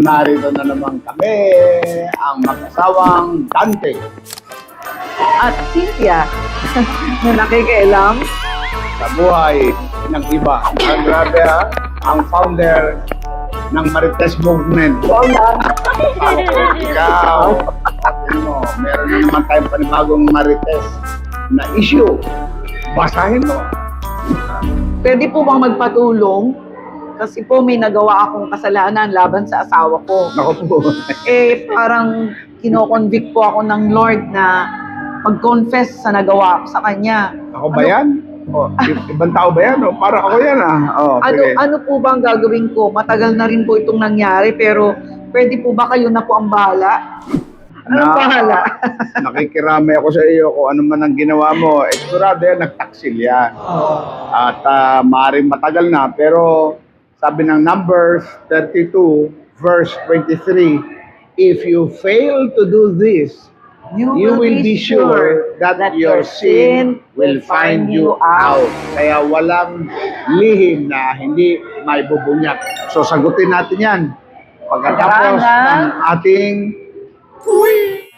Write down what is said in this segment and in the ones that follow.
Narito na naman kami, ang mag-asawang Dante. At Cynthia, na nakikialam. sa buhay ng iba. Ang grabe ha, ang founder ng Marites Movement. Wala. Ikaw, ano, meron na naman tayong panibagong Marites na issue. Basahin mo. Pwede po bang magpatulong? Kasi po may nagawa akong kasalanan laban sa asawa ko. Ako po. Eh, parang kinoconvict po ako ng Lord na mag-confess sa nagawa ko sa Kanya. Ako ba yan? O, i- ibang tao ba yan? O, para ako yan ah. O, Ano, sige. ano po ba ang gagawin ko? Matagal na rin po itong nangyari, pero pwede po ba kayo na po ang bahala? Ano Na- bahala? Nakikiramay ako sa iyo kung ano man ang ginawa mo. Eh, sigurado yan, nagtaksil yan. At uh, maaaring matagal na, pero sabi ng Numbers 32, verse 23, If you fail to do this, you will be sure that your sin will find you out. Kaya walang lihim na hindi may bubunyak. So sagutin natin yan. Pagkatapos ng ating 喂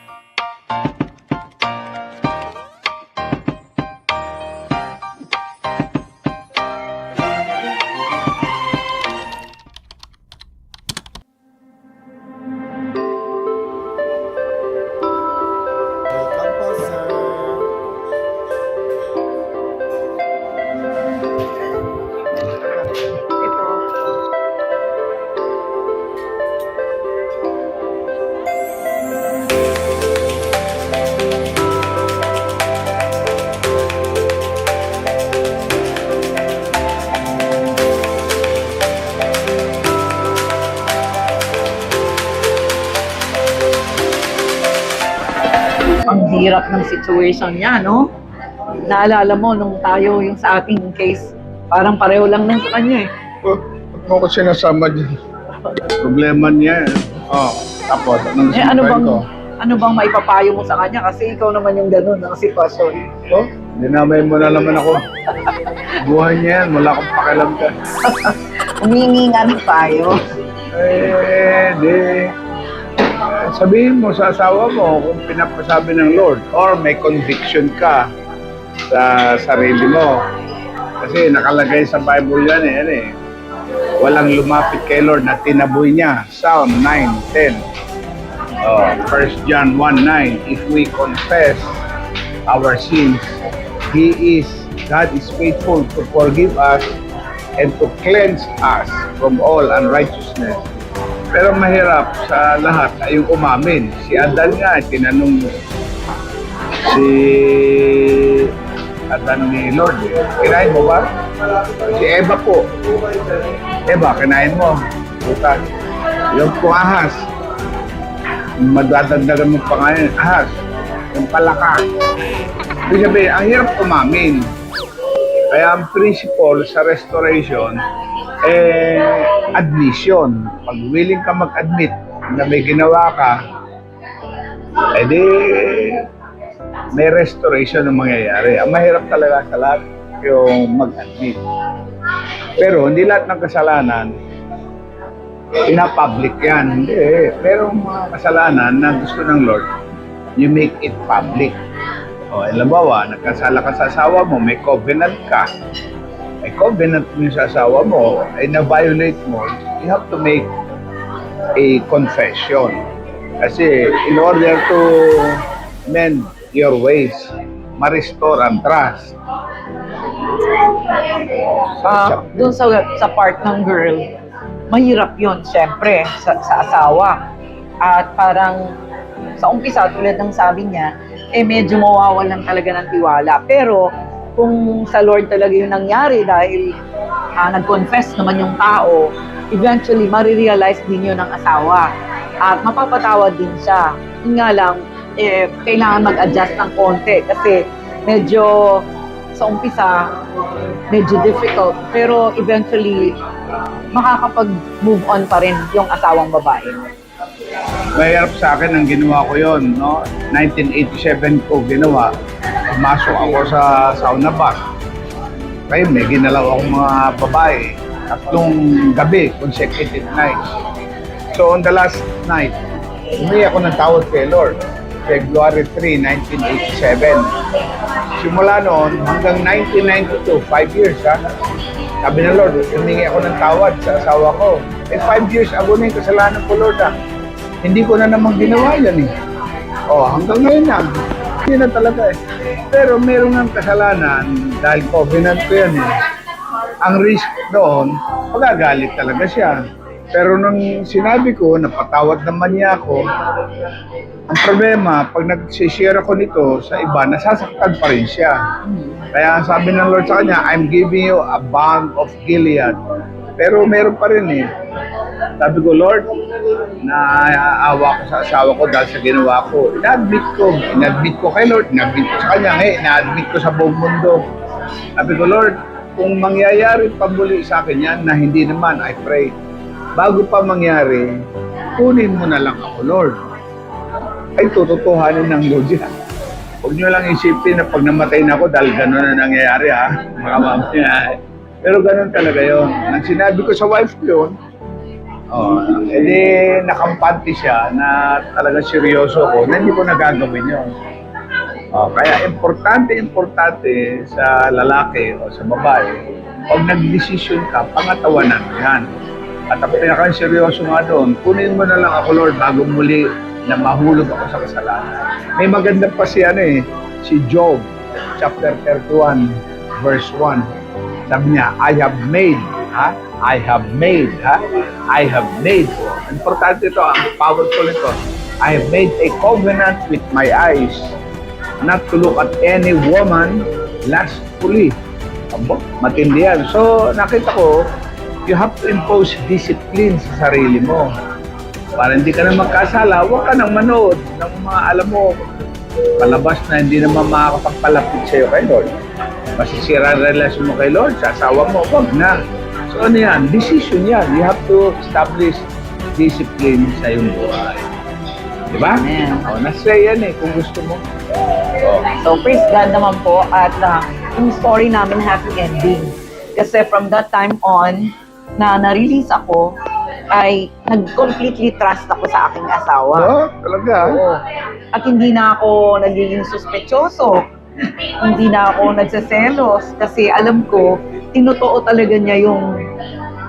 Ang hirap ng situation niya, no? Naalala mo nung tayo yung sa ating case, parang pareho lang nung sa kanya eh. Oh, ba't mo ko sinasama dyan? Problema niya. Oh, tapos, anong Eh ano bang ko? ano bang maipapayo mo sa kanya kasi ikaw naman yung ganun ng sitwasyon. Oh, dinamay mo na naman ako. Buhay niya yan, wala akong pakialam ka. Humingi nga ng payo. Eh, di. Sabihin mo sa asawa mo kung pinapasabi ng Lord or may conviction ka sa sarili mo. Kasi nakalagay sa Bible yan eh. Yan eh. Walang lumapit kay Lord na tinaboy niya. Psalm 9.10 oh, 1 John 1.9 If we confess our sins, He is, God is faithful to forgive us and to cleanse us from all unrighteousness. Pero mahirap sa lahat ay yung umamin. Si Adan nga, tinanong si Adan ni Lord, eh, kinain mo ba? Si Eva po. Eva, kinain mo. Bukas. Yung po ahas. Madadagdagan mo pa ngayon, ahas. Yung palaka. Ibig sabihin, ang hirap umamin. Kaya ang principle sa restoration, eh, admission. Pag willing ka mag-admit na may ginawa ka, eh di, may restoration ang mangyayari. Ang mahirap talaga sa lahat yung mag-admit. Pero hindi lahat ng kasalanan, pinapublic yan. Hindi. Merong mga kasalanan na gusto ng Lord, you make it public. O, halimbawa, nagkasala ka sa asawa mo, may covenant ka. May covenant mo sa asawa mo, ay na-violate mo, you have to make a confession. Kasi in order to mend your ways, ma-restore ang trust. Ah, doon sa sa part ng girl, mahirap 'yon syempre sa, sa asawa. At parang sa umpisa tulad ng sabi niya, eh medyo mawawalan talaga ng tiwala. Pero kung sa Lord talaga yung nangyari dahil ah, nag-confess naman yung tao, eventually marirealize din yun ng asawa. At mapapatawad din siya. Yun nga lang, eh, kailangan mag-adjust ng konti kasi medyo sa umpisa, medyo difficult. Pero eventually, makakapag-move on pa rin yung asawang babae. Mahirap sa akin ang ginawa ko yon, no? 1987 ko ginawa. Pumasok ako sa sauna bus. Okay, may ginalaw akong mga babae. Tatlong gabi, consecutive nights. So on the last night, humingi ako ng tawad kay Lord. February 3, 1987. Simula noon hanggang 1992, 5 years ha. Sabi ng Lord, humingi ako ng tawad sa asawa ko. Eh 5 years ago na yung kasalanan ko Lord ha. Hindi ko na naman ginawa yan eh. Oh, hanggang ngayon na. Hindi na talaga eh. Pero meron ng kasalanan dahil covenant ko yan eh. Ang risk doon, magagalit talaga siya. Pero nung sinabi ko, napatawad naman niya ako, ang problema, pag nag-share ako nito sa iba, nasasaktan pa rin siya. Kaya sabi ng Lord sa kanya, I'm giving you a bond of Gilead. Pero meron pa rin eh. Sabi ko, Lord, naaawa ko sa asawa ko dahil sa ginawa ko. Ina-admit ko. Ina-admit ko kay Lord. Ina-admit ko sa kanya. Ngayon, ina-admit ko sa buong mundo. Sabi ko, Lord, kung mangyayari pa muli sa akin yan na hindi naman, I pray, bago pa mangyari, kunin mo na lang ako, Lord. Ay, tututuhanin ng Lord yan. Huwag nyo lang isipin na pag namatay na ako dahil gano'n na nangyayari ha. Mga mamaya. Pero gano'n talaga yon. Nang sinabi ko sa wife ko yun, oh, edi nakampante siya na talaga seryoso ko na hindi ko nagagawin yun. Oh, kaya importante, importante sa lalaki o sa babae, pag nag-decision ka, pangatawanan mo yan. At ang pinaka-seryoso nga doon, kunin mo na lang ako, Lord, bago muli na mahulog ako sa kasalanan. May maganda pa si ano eh, si Job, chapter 31, verse 1. Sabi niya, I have made, ha? I have made, ha? I have made. Importante ito, ang powerful ito. I have made a covenant with my eyes not to look at any woman lustfully. Matindi yan. So, nakita ko, you have to impose discipline sa sarili mo. Para hindi ka na magkasala, huwag ka nang manood ng mga alam mo, palabas na hindi naman makakapagpalapit sa'yo kay Lord. Masisira ang relasyon mo kay Lord, sa asawa mo, huwag na. So ano yan? Decision yan. You have to establish discipline sa iyong buhay. Diba? Amen. O, nasa yan eh, kung gusto mo. Oh. So, praise God naman po at uh, yung story namin happy ending. Kasi from that time on, na na-release ako, ay nag-completely trust ako sa aking asawa. Oh, talaga. Oo. At hindi na ako nagiging suspetyoso. Hindi na ako nagseselos kasi alam ko, tinotoo talaga niya yung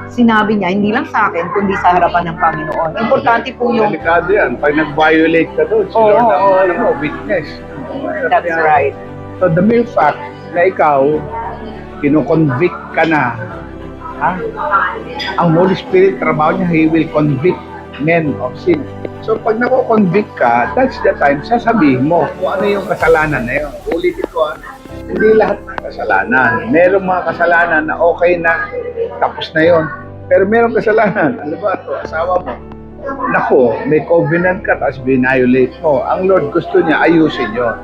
sinabi niya, hindi lang sa akin, kundi sa harapan ng Panginoon. Importante po yung, Delikado yan. Pag nag-violate ka doon, Oo, sila na oo, ano mo, witness. that's right. So the mere fact na ikaw, kinoconvict ka na, ha? Ang Holy Spirit, trabaho niya, He will convict men of sin. So pag nako-convict ka, that's the time, sasabihin mo kung ano yung kasalanan na yun. Ulitin ko, ha? hindi lahat ng kasalanan. Merong mga kasalanan na okay na, tapos na yon. Pero merong kasalanan, ano ba ito, asawa mo, Nako, may covenant ka, tapos binayolate mo. Ang Lord gusto niya, ayusin yun.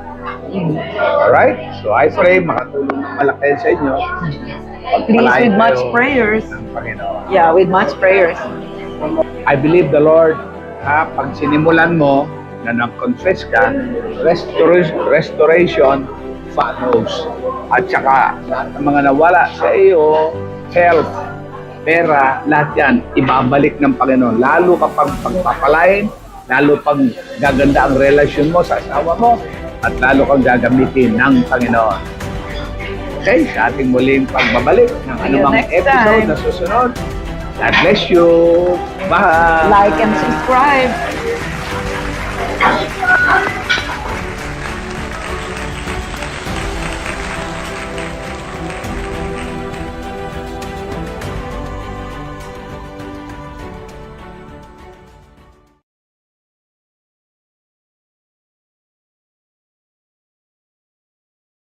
Alright? So I pray, makatulong ng malaki sa inyo. Please, with much prayers. ng Panginoon. Yeah, with much prayers. I believe the Lord, ha, pag sinimulan mo na nag-confess ka, restoration, restoration follows. At saka, lahat ng mga nawala sa iyo, health, pera, lahat yan, ibabalik ng Panginoon. Lalo kapag pagpapalain, lalo pag gaganda ang relasyon mo sa asawa mo, at lalo kang gagamitin ng Panginoon. Okay, sa ating muling pagbabalik ng anumang episode time. na susunod. God bless you. Bye. Like and subscribe.